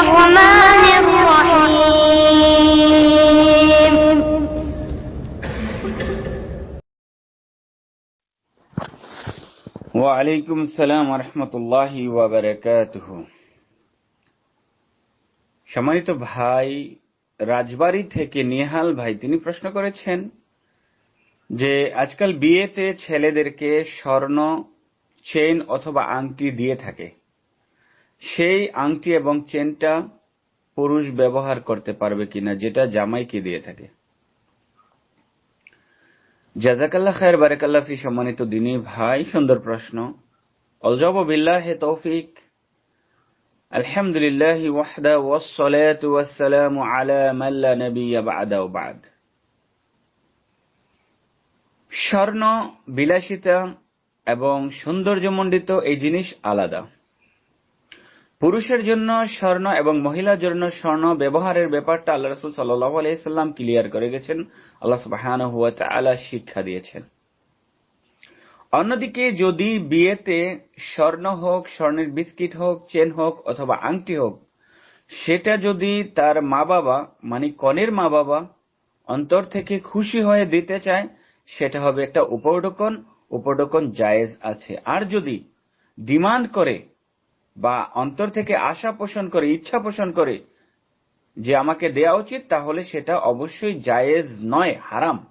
الرحمن الرحيم وعليكم السلام ورحمة الله وبركاته সম্মানিত ভাই, রাজবাড়ি থেকে নিহাল ভাই, তিনি প্রশ্ন করেছেন যে, আজকাল বিয়েতে ছেলেদেরকে স্বর্ণ চেন অথবা আংটি দিয়ে থাকে। সেই আংটি এবং চেনটা পুরুষ ব্যবহার করতে পারবে কিনা, যেটা জামাইকে দিয়ে থাকে। জাজাকাল্লাহ খায়ের বারেকাল্লাহ ফি সম্মানিত দিনী ভাই, সুন্দর প্রশ্ন। অলজব বিল্লাহ তৌফিক। আলহামদুলিল্লাহ ওয়াহদা ওয়াসসালাতু ওয়াসসালামু আলা মান লা নাবিয়্যা বা'দা বা'দ। স্বর্ণ, বিলাসিতা এবং সৌন্দর্যমণ্ডিত এই জিনিস আলাদা। পুরুষের জন্য স্বর্ণ এবং মহিলার জন্য স্বর্ণ ব্যবহারের ব্যাপারটা আল্লাহ রসুল সাল্লাহ আলাইসাল্লাম ক্লিয়ার করে গেছেন। আল্লাহ সুবাহান হুয়া শিক্ষা দিয়েছেন। অন্যদিকে যদি বিয়েতে স্বর্ণ হোক, স্বর্ণের বিস্কিট হোক, চেন হোক অথবা আংটি হোক, সেটা যদি তার মা বাবা মানে কনের মা বাবা অন্তর থেকে খুশি হয়ে দিতে চায়, সেটা হবে একটা উপডকন উপডকন জায়েজ আছে। আর যদি ডিমান্ড করে বা অন্তর থেকে আশা পোষণ করে, ইচ্ছা পোষণ করে যে আমাকে দেয়া উচিত, তাহলে সেটা অবশ্যই জায়েজ নয়, হারাম।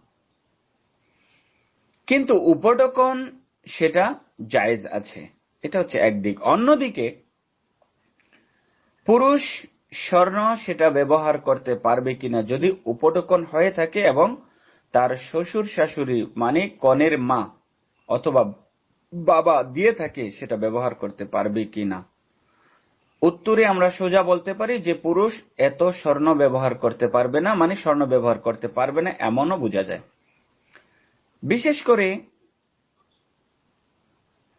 কিন্তু উপডকন সেটা জায়েজ আছে। এটা হচ্ছে একদিক অন্যদিকে, পুরুষ স্বর্ণ সেটা ব্যবহার করতে পারবে কিনা যদি উপডকন হয়ে থাকে এবং তার শ্বশুর শাশুড়ি মানে কনের মা অথবা বাবা দিয়ে থাকে, সেটা ব্যবহার করতে পারবে কিনা? উত্তরে আমরা সোজা বলতে পারি যে পুরুষ এত স্বর্ণ ব্যবহার করতে পারবে না মানে স্বর্ণ ব্যবহার করতে পারবে না, এমনও বোঝা যায়। বিশেষ করে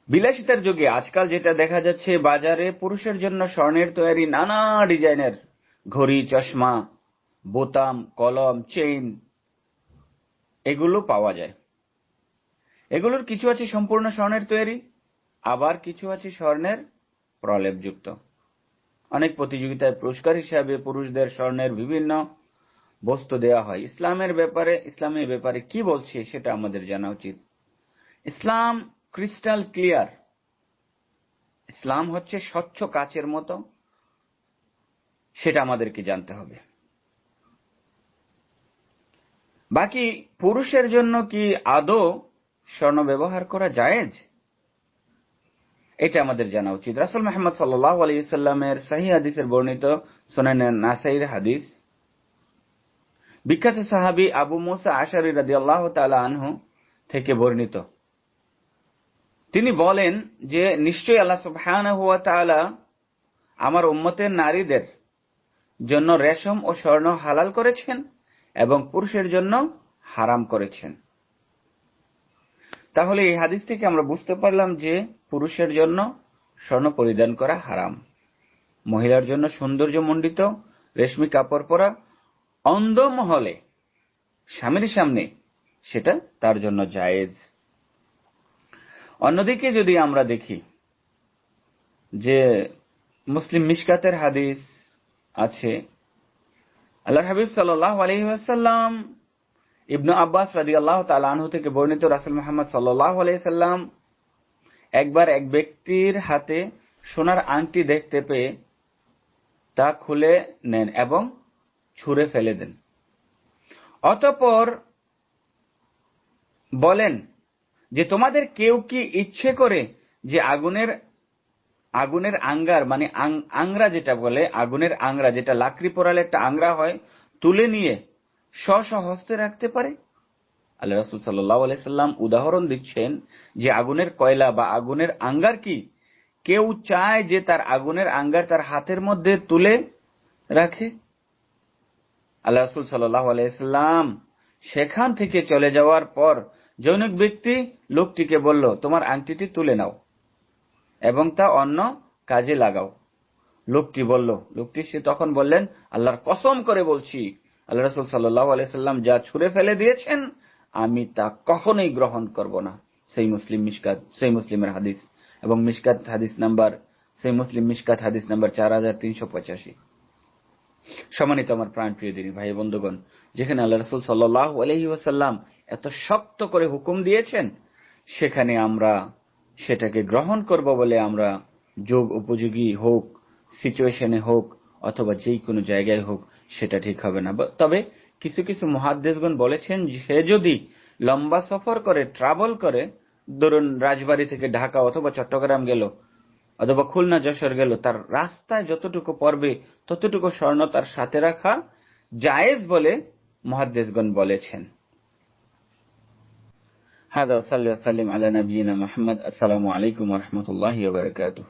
বিলাসিতার যুগে আজকাল যেটা দেখা যাচ্ছে, বাজারে পুরুষের জন্য স্বর্ণের তৈরি নানা ডিজাইনের ঘড়ি, চশমা, বোতাম, কলম, চেইন, এগুলো পাওয়া যায়। এগুলোর কিছু আছে সম্পূর্ণ স্বর্ণের তৈরি, আবার কিছু আছে স্বর্ণের প্রলেপযুক্ত। অনেক প্রতিযোগিতায় পুরস্কার হিসাবে পুরুষদের স্বর্ণের বিভিন্ন বস্তু দেওয়া হয়। ইসলামের ব্যাপারে ইসলামের ব্যাপারে কি বলছে সেটা আমাদের জানা উচিত। ইসলাম ক্রিস্টাল ক্লিয়ার ইসলাম হচ্ছে স্বচ্ছ কাচের মতো, সেটা আমাদেরকে জানতে হবে। বাকি পুরুষের জন্য কি আদৌ স্বর্ণ ব্যবহার করা জায়েজ? এটা আমাদের জানা উচিত। রাসুল মাহমদ সাল্লাহ আলাইসাল্লামের সাহি হাদিসের বর্ণিত সোনান নাসাইর হাদিস। বিখ্যাত সাহাবি আবু মোসা আশারি রাদি আল্লাহ আনহু থেকে বর্ণিত। তিনি বলেন যে, নিশ্চয়ই আল্লাহ সুবহান আমার উম্মতের নারীদের জন্য রেশম ও স্বর্ণ হালাল করেছেন এবং পুরুষের জন্য হারাম করেছেন। তাহলে এই হাদিস থেকে আমরা বুঝতে পারলাম যে পুরুষের জন্য স্বর্ণ পরিধান করা হারাম। মহিলার জন্য সৌন্দর্য মণ্ডিত, রেশমি কাপড় পরা, অন্ধ মহলে, স্বামীর সামনে, সেটা তার জন্য জায়েজ। অন্যদিকে যদি আমরা দেখি যে মুসলিম মিসকাতের হাদিস আছে আল্লাহ হাবিব সাল্লাহ আলহিহাসাল্লাম ইবনু আব্বাস রাজি আল্লাহ তালাহু থেকে বর্ণিত রাসুল মোহাম্মদ সাল্লাহ আলাইসাল্লাম একবার এক ব্যক্তির হাতে সোনার আংটি দেখতে পেয়ে তা খুলে নেন এবং ছুঁড়ে ফেলে দেন। অতপর বলেন যে, তোমাদের কেউ কি ইচ্ছে করে যে আগুনের আগুনের আঙ্গার মানে আংরা যেটা বলে, আগুনের আংরা যেটা লাকড়ি পোড়ালে একটা আংরা হয়, তুলে নিয়ে স্ব হস্তে রাখতে পারে। আল্লাহ রসুল সাল্লাহ আলাইসাল্লাম উদাহরণ দিচ্ছেন যে আগুনের কয়লা বা আগুনের আঙ্গার কি? কেউ চায় যে তার আগুনের আঙ্গার তার হাতের মধ্যে তুলে রাখে। আল্লাহ রসুল সাল্লাহ আলাইসাল্লাম সেখান থেকে চলে যাওয়ার পর জৈনিক ব্যক্তি লোকটিকে বলল, তোমার আংটিটি তুলে নাও এবং তা অন্য কাজে লাগাও। লোকটি বলল, লোকটি সে তখন বললেন, আল্লাহর কসম করে বলছি আল্লাহ রসুল সাল্লাহ আলাইসাল্লাম যা ছুড়ে ফেলে দিয়েছেন, আমি তা কখনোই গ্রহণ করব না। সেই মুসলিম মিসকাত সেই মুসলিমের হাদিস এবং মিসকাত হাদিস নাম্বার, সেই মুসলিম মিসকাত হাদিস নাম্বার চার হাজার তিনশো পঁচাশি। সম্মানিত আমার প্রাণ প্রিয় দিনী ভাই বন্ধুগণ, যেখানে আল্লাহ রসুল সাল্লাহ আলহি ওয়াসাল্লাম এত শক্ত করে হুকুম দিয়েছেন, সেখানে আমরা সেটাকে গ্রহণ করব বলে আমরা যোগ উপযোগী হোক সিচুয়েশনে হোক, অথবা যেই কোনো জায়গায় হোক সেটা ঠিক হবে না ব- তবে কিছু কিছু মহাদ্দেশগণ বলেছেন যে সে যদি লম্বা সফর করে ট্রাভেল করে ধরুন রাজবাড়ী থেকে ঢাকা অথবা চট্টগ্রাম গেল অথবা খুলনা যশোর গেল তার রাস্তায় যতটুকু পড়বে ততটুকু স্বর্ণ তার সাথে রাখা জায়েজ বলে মহাদ্দেশগণ বলেছেন هذا وصلي وسلم على نبينا محمد السلام عليكم ورحمة الله وبركاته